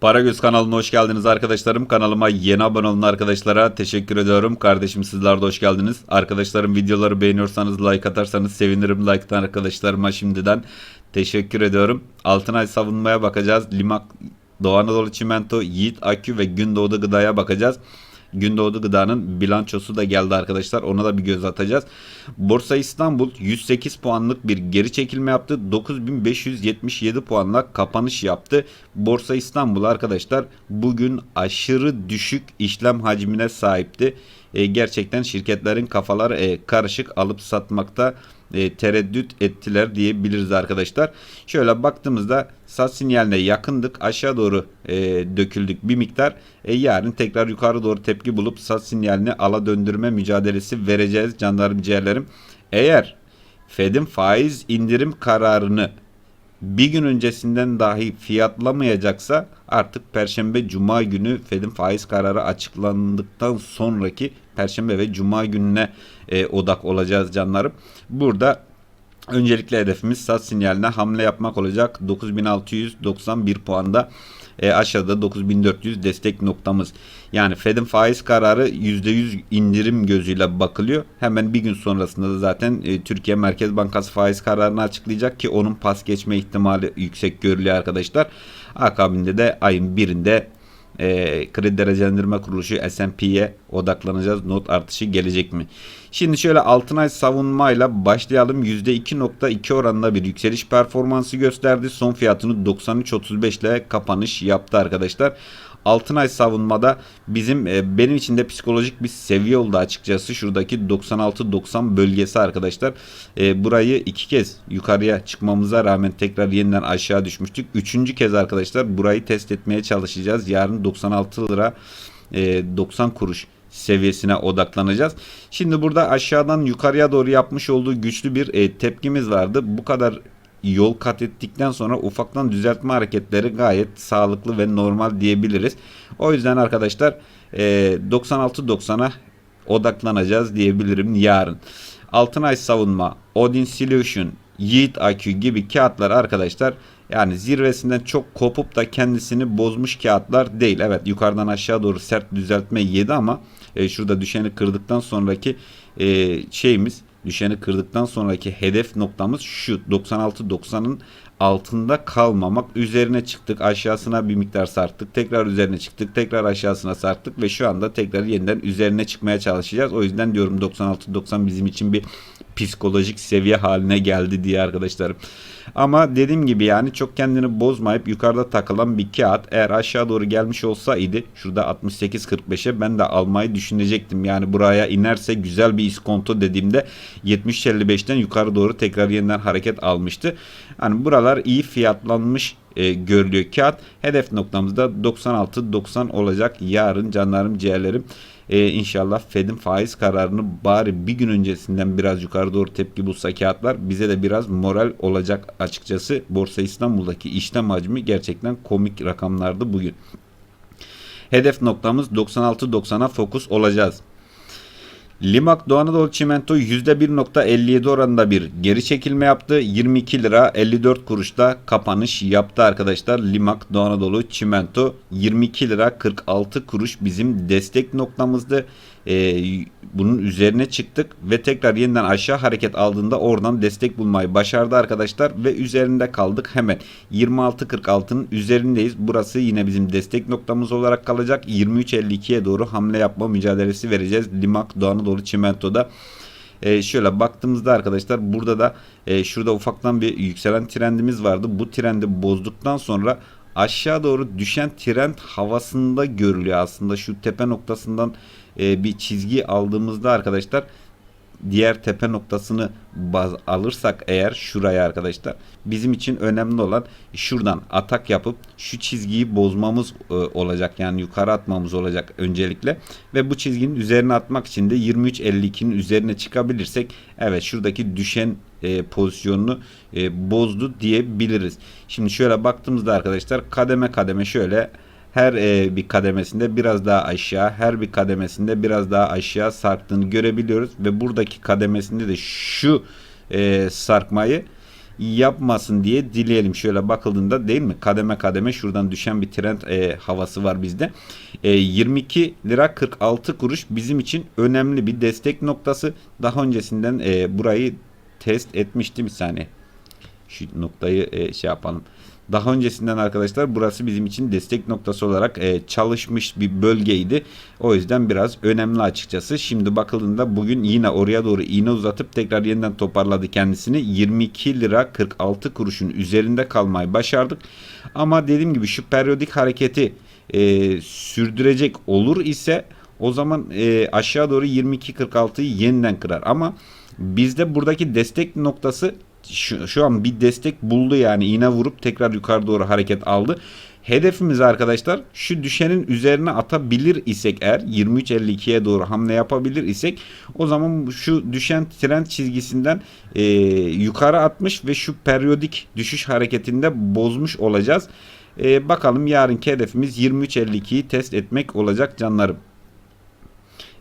Paragöz kanalına hoş geldiniz arkadaşlarım. Kanalıma yeni abone olan arkadaşlara teşekkür ediyorum. Kardeşim sizler de hoş geldiniz. Arkadaşlarım videoları beğeniyorsanız like atarsanız sevinirim. Like'tan arkadaşlarıma şimdiden teşekkür ediyorum. Altınay savunmaya bakacağız. Limak, Doğu Anadolu Çimento, Yiğit Akü ve Gündoğdu Gıda'ya bakacağız. Gündoğdu Gıda'nın bilançosu da geldi arkadaşlar. Ona da bir göz atacağız. Borsa İstanbul 108 puanlık bir geri çekilme yaptı. 9577 puanla kapanış yaptı. Borsa İstanbul arkadaşlar bugün aşırı düşük işlem hacmine sahipti. E, gerçekten şirketlerin kafaları e, karışık alıp satmakta e, tereddüt ettiler diyebiliriz arkadaşlar. Şöyle baktığımızda sat sinyaline yakındık. Aşağı doğru e, döküldük bir miktar. E, yarın tekrar yukarı doğru tepki bulup sat sinyalini ala döndürme mücadelesi vereceğiz canlarım ciğerlerim. Eğer Fed'in faiz indirim kararını bir gün öncesinden dahi fiyatlamayacaksa artık Perşembe Cuma günü Fed'in faiz kararı açıklandıktan sonraki Perşembe ve Cuma gününe e, odak olacağız canlarım. Burada öncelikle hedefimiz sat sinyaline hamle yapmak olacak. 9691 puanda e, aşağıda 9400 destek noktamız. Yani Fed'in faiz kararı %100 indirim gözüyle bakılıyor. Hemen bir gün sonrasında da zaten e, Türkiye Merkez Bankası faiz kararını açıklayacak ki onun pas geçme ihtimali yüksek görülüyor arkadaşlar. Akabinde de ayın birinde e, kredi derecelendirme kuruluşu S&P'ye odaklanacağız. Not artışı gelecek mi? Şimdi şöyle Altınay savunmayla başlayalım. %2.2 oranında bir yükseliş performansı gösterdi. Son fiyatını 93.35 ile kapanış yaptı arkadaşlar. Altınay savunmada bizim e, benim için de psikolojik bir seviye oldu açıkçası. Şuradaki 96-90 bölgesi arkadaşlar. E, burayı iki kez yukarıya çıkmamıza rağmen tekrar yeniden aşağı düşmüştük. Üçüncü kez arkadaşlar burayı test etmeye çalışacağız. Yarın 96 lira e, 90 kuruş seviyesine odaklanacağız. Şimdi burada aşağıdan yukarıya doğru yapmış olduğu güçlü bir e, tepkimiz vardı. Bu kadar yol kat ettikten sonra ufaktan düzeltme hareketleri gayet sağlıklı ve normal diyebiliriz. O yüzden arkadaşlar e, 96-90'a odaklanacağız diyebilirim yarın. Altınay savunma, Odin Solution, Yiğit AQ gibi kağıtlar arkadaşlar yani zirvesinden çok kopup da kendisini bozmuş kağıtlar değil. Evet yukarıdan aşağı doğru sert düzeltme yedi ama e, şurada düşeni kırdıktan sonraki e, şeyimiz düşeni kırdıktan sonraki hedef noktamız şu. 96-90'ın altında kalmamak. Üzerine çıktık aşağısına bir miktar sarktık. Tekrar üzerine çıktık tekrar aşağısına sarktık ve şu anda tekrar yeniden üzerine çıkmaya çalışacağız. O yüzden diyorum 96-90 bizim için bir psikolojik seviye haline geldi diye arkadaşlarım ama dediğim gibi yani çok kendini bozmayıp yukarıda takılan bir kağıt eğer aşağı doğru gelmiş olsaydı şurada 68-45'e ben de almayı düşünecektim yani buraya inerse güzel bir iskonto dediğimde 70-55'ten yukarı doğru tekrar yeniden hareket almıştı hani buralar iyi fiyatlanmış e, görülüyor kağıt. Hedef noktamızda 96-90 olacak yarın canlarım ciğerlerim. E, inşallah Fed'in faiz kararını bari bir gün öncesinden biraz yukarı doğru tepki bulsa kağıtlar bize de biraz moral olacak açıkçası. Borsa İstanbul'daki işlem hacmi gerçekten komik rakamlardı bugün. Hedef noktamız 96-90'a fokus olacağız. Limak Doğu Anadolu Çimento %1.57 oranında bir geri çekilme yaptı. 22 lira 54 kuruşta kapanış yaptı arkadaşlar. Limak Doğu Anadolu Çimento 22 lira 46 kuruş bizim destek noktamızdı. Ee, bunun üzerine çıktık ve tekrar yeniden aşağı hareket aldığında oradan destek bulmayı başardı arkadaşlar ve üzerinde kaldık hemen 26.46'nın üzerindeyiz. Burası yine bizim destek noktamız olarak kalacak. 23.52'ye doğru hamle yapma mücadelesi vereceğiz. Limak Doğu Anadolu Çimento'da. Ee, şöyle baktığımızda arkadaşlar burada da e, şurada ufaktan bir yükselen trendimiz vardı. Bu trendi bozduktan sonra aşağı doğru düşen trend havasında görülüyor aslında şu tepe noktasından e, bir çizgi aldığımızda arkadaşlar diğer tepe noktasını baz alırsak eğer şuraya arkadaşlar bizim için önemli olan şuradan atak yapıp şu çizgiyi bozmamız e, olacak yani yukarı atmamız olacak öncelikle ve bu çizginin üzerine atmak için de 23.52'nin üzerine çıkabilirsek evet şuradaki düşen e, pozisyonunu e, bozdu diyebiliriz. Şimdi şöyle baktığımızda arkadaşlar kademe kademe şöyle her e, bir kademesinde biraz daha aşağı, her bir kademesinde biraz daha aşağı sarktığını görebiliyoruz ve buradaki kademesinde de şu e, sarkmayı yapmasın diye dileyelim. Şöyle bakıldığında değil mi? Kademe kademe şuradan düşen bir trend e, havası var bizde. E, 22 lira 46 kuruş bizim için önemli bir destek noktası. Daha öncesinden e, burayı test etmiştim bir saniye. Şu noktayı e, şey yapalım. Daha öncesinden arkadaşlar burası bizim için destek noktası olarak e, çalışmış bir bölgeydi. O yüzden biraz önemli açıkçası. Şimdi bakıldığında bugün yine oraya doğru iğne uzatıp tekrar yeniden toparladı kendisini. 22 lira 46 kuruşun üzerinde kalmayı başardık. Ama dediğim gibi şu periyodik hareketi e, sürdürecek olur ise o zaman e, aşağı doğru 22.46'yı yeniden kırar. Ama bizde buradaki destek noktası şu, şu an bir destek buldu yani iğne vurup tekrar yukarı doğru hareket aldı. Hedefimiz arkadaşlar şu düşenin üzerine atabilir isek eğer 23.52'ye doğru hamle yapabilir isek o zaman şu düşen trend çizgisinden e, yukarı atmış ve şu periyodik düşüş hareketinde bozmuş olacağız. E, bakalım yarınki hedefimiz 23.52'yi test etmek olacak canlarım.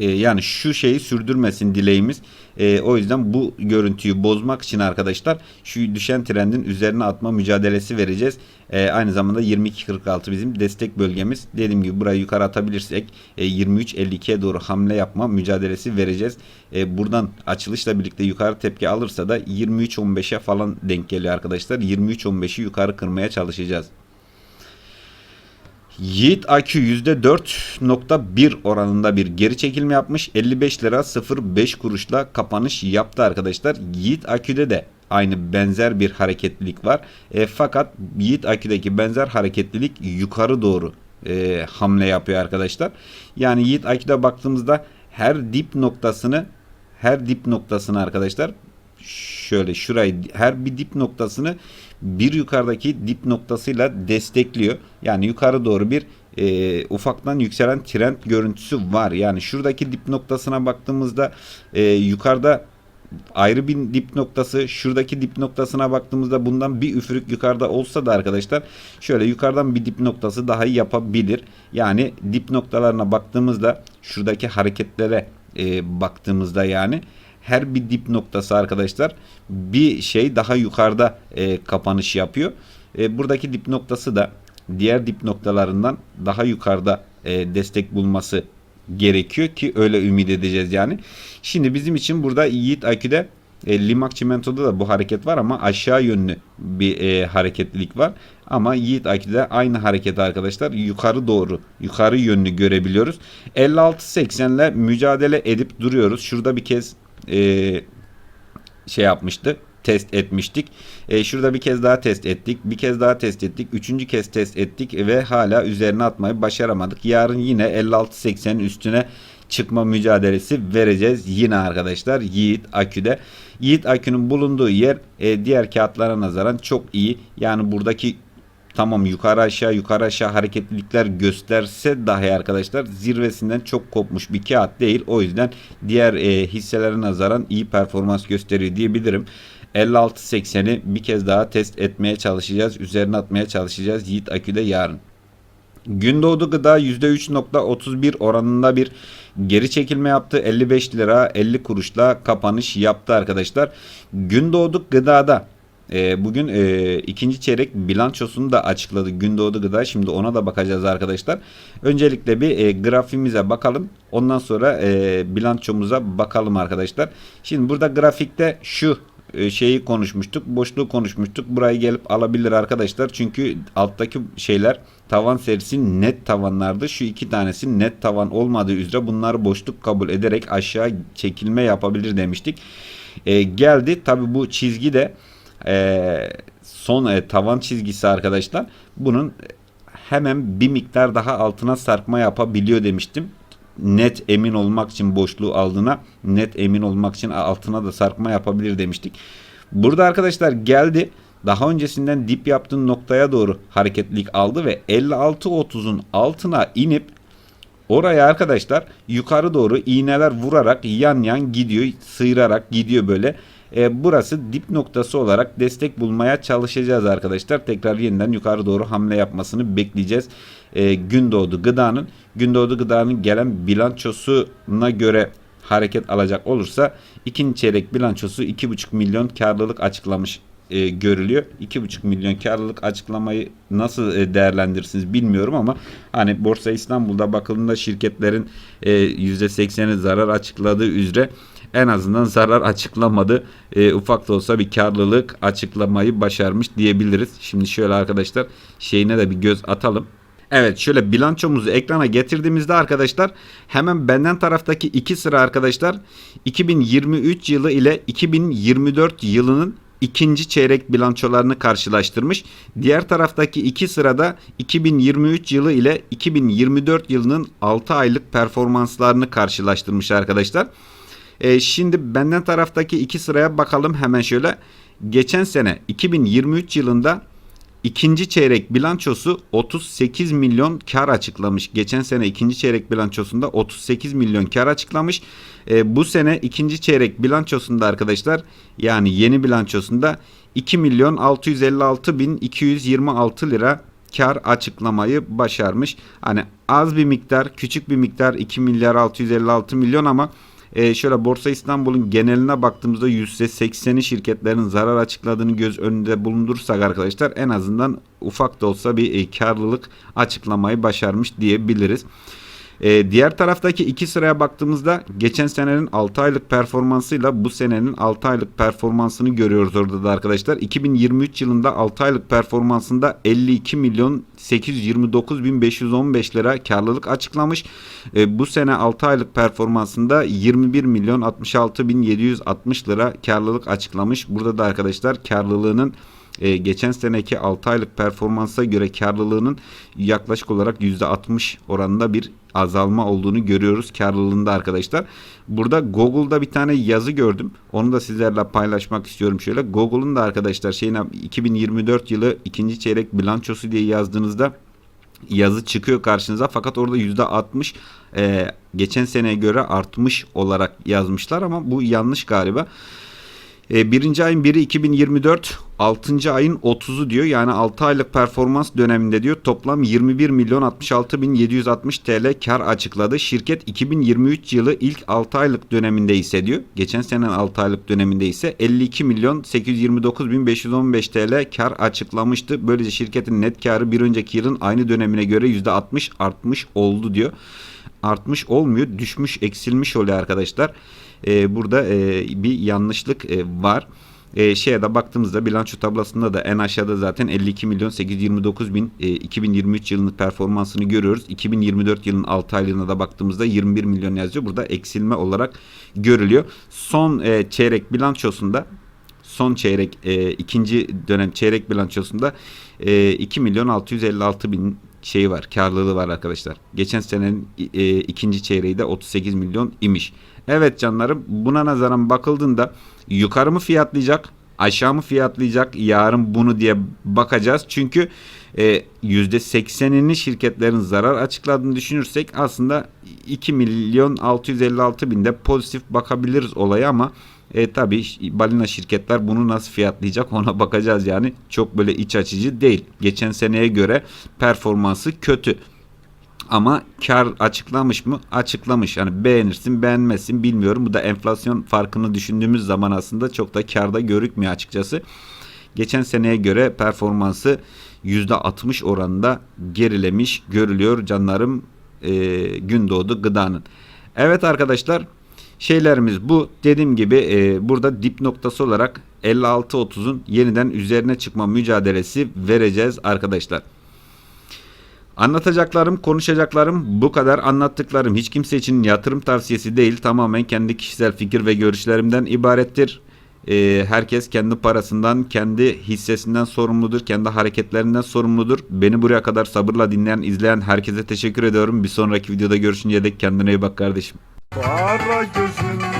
E, yani şu şeyi sürdürmesin dileğimiz. E, o yüzden bu görüntüyü bozmak için arkadaşlar şu düşen trendin üzerine atma mücadelesi vereceğiz. E, aynı zamanda 22.46 bizim destek bölgemiz. Dediğim gibi burayı yukarı atabilirsek e, 23.52'ye doğru hamle yapma mücadelesi vereceğiz. Buradan açılışla birlikte yukarı tepki alırsa da 23.15'e falan denk geliyor arkadaşlar. 23.15'i yukarı kırmaya çalışacağız. Yiğit Akü %4.1 oranında bir geri çekilme yapmış. 55 lira 05 kuruşla kapanış yaptı arkadaşlar. Yiğit Akü'de de aynı benzer bir hareketlilik var. E, fakat Yiğit Akü'deki benzer hareketlilik yukarı doğru e, hamle yapıyor arkadaşlar. Yani Yiğit Akü'de baktığımızda her dip noktasını her dip noktasını arkadaşlar şöyle şurayı her bir dip noktasını bir yukarıdaki dip noktasıyla destekliyor. Yani yukarı doğru bir e, ufaktan yükselen trend görüntüsü var. Yani şuradaki dip noktasına baktığımızda e, yukarıda ayrı bir dip noktası şuradaki dip noktasına baktığımızda bundan bir üfürük yukarıda olsa da arkadaşlar şöyle yukarıdan bir dip noktası daha yapabilir. Yani dip noktalarına baktığımızda şuradaki hareketlere e, baktığımızda yani her bir dip noktası arkadaşlar bir şey daha yukarıda e, kapanış yapıyor. E, buradaki dip noktası da diğer dip noktalarından daha yukarıda e, destek bulması gerekiyor ki öyle ümit edeceğiz yani. Şimdi bizim için burada Yiğit Akü'de e, Limak Çimento'da da bu hareket var ama aşağı yönlü bir e, hareketlilik var. Ama Yiğit Akü'de aynı hareket arkadaşlar yukarı doğru yukarı yönlü görebiliyoruz. 56.80 ile mücadele edip duruyoruz. Şurada bir kez e, şey yapmıştı test etmiştik. E, şurada bir kez daha test ettik. Bir kez daha test ettik. Üçüncü kez test ettik ve hala üzerine atmayı başaramadık. Yarın yine 56.80'in üstüne çıkma mücadelesi vereceğiz. Yine arkadaşlar Yiğit Akü'de. Yiğit Akü'nün bulunduğu yer e, diğer kağıtlara nazaran çok iyi. Yani buradaki tamam yukarı aşağı yukarı aşağı hareketlilikler gösterse dahi arkadaşlar zirvesinden çok kopmuş bir kağıt değil. O yüzden diğer e, hisselere nazaran iyi performans gösteriyor diyebilirim. 56.80'i bir kez daha test etmeye çalışacağız. Üzerine atmaya çalışacağız Yiğit Akü'de yarın. Gündoğdu Gıda %3.31 oranında bir geri çekilme yaptı. 55 lira 50 kuruşla kapanış yaptı arkadaşlar. Gündoğdu Gıda'da e, bugün e, ikinci çeyrek bilançosunu da açıkladı Gündoğdu Gıda. Şimdi ona da bakacağız arkadaşlar. Öncelikle bir e, grafimize bakalım. Ondan sonra e, bilançomuza bakalım arkadaşlar. Şimdi burada grafikte şu e, şeyi konuşmuştuk. Boşluğu konuşmuştuk. Burayı gelip alabilir arkadaşlar. Çünkü alttaki şeyler tavan serisi net tavanlardı. Şu iki tanesi net tavan olmadığı üzere bunları boşluk kabul ederek aşağı çekilme yapabilir demiştik. E, geldi. Tabi bu çizgi de e, son e, tavan çizgisi arkadaşlar. Bunun hemen bir miktar daha altına sarkma yapabiliyor demiştim net emin olmak için boşluğu aldığına net emin olmak için altına da sarkma yapabilir demiştik. Burada arkadaşlar geldi. Daha öncesinden dip yaptığın noktaya doğru hareketlilik aldı ve 56.30'un altına inip oraya arkadaşlar yukarı doğru iğneler vurarak yan yan gidiyor, sıyırarak gidiyor böyle. E, burası dip noktası olarak destek bulmaya çalışacağız arkadaşlar. Tekrar yeniden yukarı doğru hamle yapmasını bekleyeceğiz. E, Gündoğdu Gıda'nın Gündoğdu Gıda'nın gelen bilançosuna göre hareket alacak olursa ikinci çeyrek bilançosu 2,5 milyon karlılık açıklamış e, görülüyor. 2,5 milyon karlılık açıklamayı nasıl e, değerlendirirsiniz bilmiyorum ama hani Borsa İstanbul'da bakıldığında şirketlerin e, %80'i zarar açıkladığı üzere en azından zarar açıklamadı. E, ufak da olsa bir karlılık açıklamayı başarmış diyebiliriz. Şimdi şöyle arkadaşlar şeyine de bir göz atalım. Evet şöyle bilançomuzu ekrana getirdiğimizde arkadaşlar hemen benden taraftaki iki sıra arkadaşlar 2023 yılı ile 2024 yılının ikinci çeyrek bilançolarını karşılaştırmış. Diğer taraftaki iki sırada 2023 yılı ile 2024 yılının 6 aylık performanslarını karşılaştırmış arkadaşlar. E, şimdi benden taraftaki iki sıraya bakalım hemen şöyle. Geçen sene 2023 yılında ikinci çeyrek bilançosu 38 milyon kar açıklamış. Geçen sene ikinci çeyrek bilançosunda 38 milyon kar açıklamış. E, bu sene ikinci çeyrek bilançosunda arkadaşlar yani yeni bilançosunda 2 milyon 656 bin 226 lira kar açıklamayı başarmış. Hani az bir miktar, küçük bir miktar 2 milyar 656 milyon ama e, şöyle Borsa İstanbul'un geneline baktığımızda %80'i şirketlerin zarar açıkladığını göz önünde bulundurursak arkadaşlar en azından ufak da olsa bir e, karlılık açıklamayı başarmış diyebiliriz. E, diğer taraftaki iki sıraya baktığımızda geçen senenin 6 aylık performansıyla bu senenin 6 aylık performansını görüyoruz orada da arkadaşlar. 2023 yılında 6 aylık performansında 52 milyon 829 bin 515 lira karlılık açıklamış. E, bu sene 6 aylık performansında 21 milyon 66 bin 760 lira karlılık açıklamış. Burada da arkadaşlar karlılığının e, geçen seneki 6 aylık performansa göre karlılığının yaklaşık olarak %60 oranında bir azalma olduğunu görüyoruz karlılığında arkadaşlar. Burada Google'da bir tane yazı gördüm. Onu da sizlerle paylaşmak istiyorum şöyle. Google'un da arkadaşlar şeyine 2024 yılı ikinci çeyrek bilançosu diye yazdığınızda yazı çıkıyor karşınıza fakat orada %60 e, geçen seneye göre artmış olarak yazmışlar ama bu yanlış galiba. E, birinci ayın 1'i 2024, 6. ayın 30'u diyor. Yani 6 aylık performans döneminde diyor toplam 21 milyon 66 bin 760 TL kar açıkladı. Şirket 2023 yılı ilk 6 aylık döneminde ise diyor. Geçen senenin 6 aylık döneminde ise 52 milyon 829 bin 515 TL kar açıklamıştı. Böylece şirketin net karı bir önceki yılın aynı dönemine göre %60 artmış oldu diyor. Artmış olmuyor, düşmüş, eksilmiş oluyor arkadaşlar e, burada e, bir yanlışlık e, var. E, şeye de baktığımızda bilanço tablasında da en aşağıda zaten 52 milyon 829 bin e, 2023 yılının performansını görüyoruz. 2024 yılının 6 aylığına da baktığımızda 21 milyon yazıyor. Burada eksilme olarak görülüyor. Son e, çeyrek bilançosunda son çeyrek e, ikinci dönem çeyrek bilançosunda e, 2 milyon 656 bin şeyi var karlılığı var arkadaşlar. Geçen senenin e, ikinci çeyreği de 38 milyon imiş. Evet canlarım buna nazaran bakıldığında yukarı mı fiyatlayacak aşağı mı fiyatlayacak yarın bunu diye bakacağız. Çünkü e, %80'ini şirketlerin zarar açıkladığını düşünürsek aslında 2 milyon 656 binde pozitif bakabiliriz olaya ama e, tabi balina şirketler bunu nasıl fiyatlayacak ona bakacağız yani çok böyle iç açıcı değil. Geçen seneye göre performansı kötü. Ama kar açıklamış mı? Açıklamış. Yani beğenirsin beğenmezsin bilmiyorum. Bu da enflasyon farkını düşündüğümüz zaman aslında çok da karda görükmüyor açıkçası. Geçen seneye göre performansı %60 oranında gerilemiş görülüyor canlarım e, Gündoğdu gıdanın. Evet arkadaşlar şeylerimiz bu. Dediğim gibi e, burada dip noktası olarak 56.30'un yeniden üzerine çıkma mücadelesi vereceğiz arkadaşlar. Anlatacaklarım, konuşacaklarım bu kadar. Anlattıklarım hiç kimse için yatırım tavsiyesi değil. Tamamen kendi kişisel fikir ve görüşlerimden ibarettir. Ee, herkes kendi parasından, kendi hissesinden sorumludur. Kendi hareketlerinden sorumludur. Beni buraya kadar sabırla dinleyen, izleyen herkese teşekkür ediyorum. Bir sonraki videoda görüşünceye dek kendine iyi bak kardeşim. Para gözün